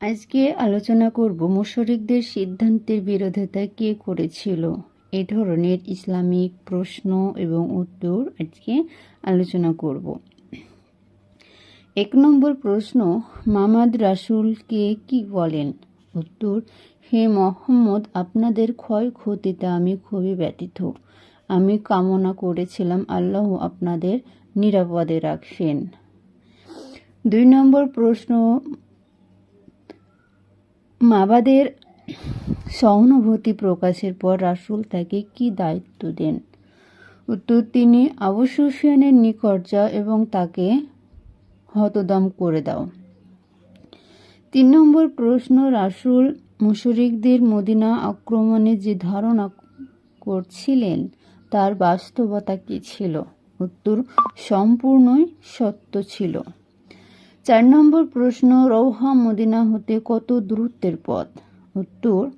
আজকে আলোচনা করব মুশরিকদের সিদ্ধান্তের বিরোধিতা কে করেছিল? এই ধরনের ইসলামিক প্রশ্ন এবং উত্তর আজকে আলোচনা করব। এক নম্বর প্রশ্ন, মামাদ রাসূলকে কি বলেন? উত্তর, হে মোহাম্মদ, আপনাদের ক্ষয়ক্ষতিতে আমি খুবই ব্যতীত আমি কামনা করেছিলাম আল্লাহ আপনাদের নিরাপদে রাখছেন দুই নম্বর প্রশ্ন মাবাদের সহানুভূতি প্রকাশের পর রাসূল তাকে কি দায়িত্ব দেন? উত্তর, তিনি আবু সুফিয়ানের নিকট যাও এবং তাকে হতদম করে দাও। তিন নম্বর প্রশ্ন, রাসূল মুশরিকদের মদিনা আক্রমণে যে ধারণা করছিলেন, তার বাস্তবতা কী ছিল? উত্তর, সম্পূর্ণই সত্য ছিল। চার নম্বর প্রশ্ন রৌহা মদিনা হতে কত দূরত্বের পথ? উত্তর,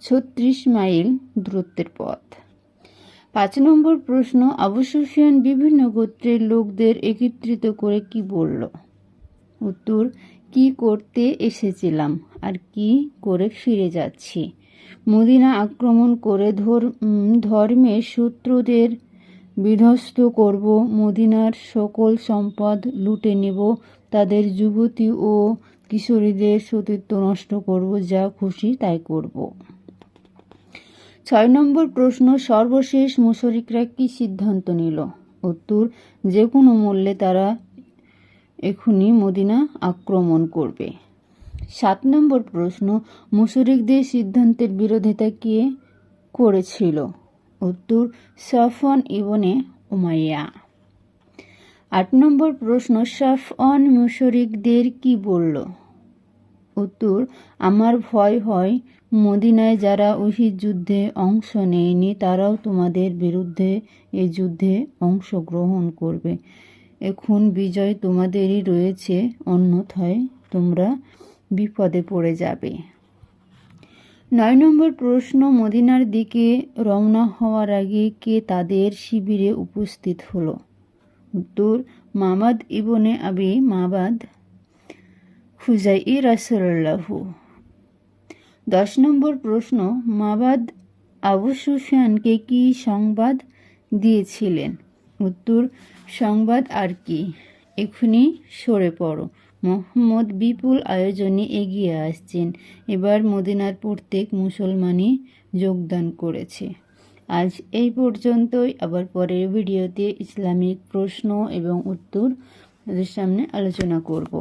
ছত্রিশ মাইল দূরত্বের পথ। পাঁচ নম্বর প্রশ্ন, আবু সুফিয়ান বিভিন্ন গোত্রের লোকদের একত্রিত করে কি বলল? উত্তর, কি করতে এসেছিলাম আর কি করে ফিরে যাচ্ছি? মদিনা আক্রমণ করে ধর- ধর্মের শত্রুদের বিধ্বস্ত করব, মদিনার সকল সম্পদ লুটে নেব তাদের যুবতী ও কিশোরীদের সতীত্ব নষ্ট করব, যা খুশি তাই করব। ছয় নম্বর প্রশ্ন, সর্বশেষ মুশরিকরা কি সিদ্ধান্ত নিল? উত্তর, যে কোনো মূল্যে তারা এখনই মদিনা আক্রমণ করবে। সাত নম্বর প্রশ্ন, মুশরিকদের সিদ্ধান্তের বিরোধিতা কে করেছিল? উত্তর সফন ইবনে উমাইয়া। আট নম্বর প্রশ্ন সাফন মুশরিকদের কি বলল? উত্তর, আমার ভয় হয় মদিনায় যারা উহিদ যুদ্ধে অংশ নেয়নি, তারাও তোমাদের বিরুদ্ধে এ যুদ্ধে অংশগ্রহণ করবে। এখন বিজয় তোমাদেরই রয়েছে, অন্যথায় তোমরা বিপদে পড়ে যাবে। নয় নম্বর প্রশ্ন, মদিনার দিকে রওনা হওয়ার আগে কে তাদের শিবিরে উপস্থিত হলো? উত্তর মামাদ ইবনে আবি মাবাদ খুজাই রাসুল্লাহু দশ নম্বর প্রশ্ন, মাবাদ আবু সুফিয়ানকে কি সংবাদ দিয়েছিলেন? উত্তর, সংবাদ আর কি? এখনই সরে পড়ো। মোহাম্মদ বিপুল আয়োজনে এগিয়ে আসছেন। এবার মদিনার প্রত্যেক মুসলমানই যোগদান করেছে। আজ এই পর্যন্তই। আবার পরের ভিডিওতে ইসলামিক প্রশ্ন এবং উত্তর সামনে আলোচনা করব।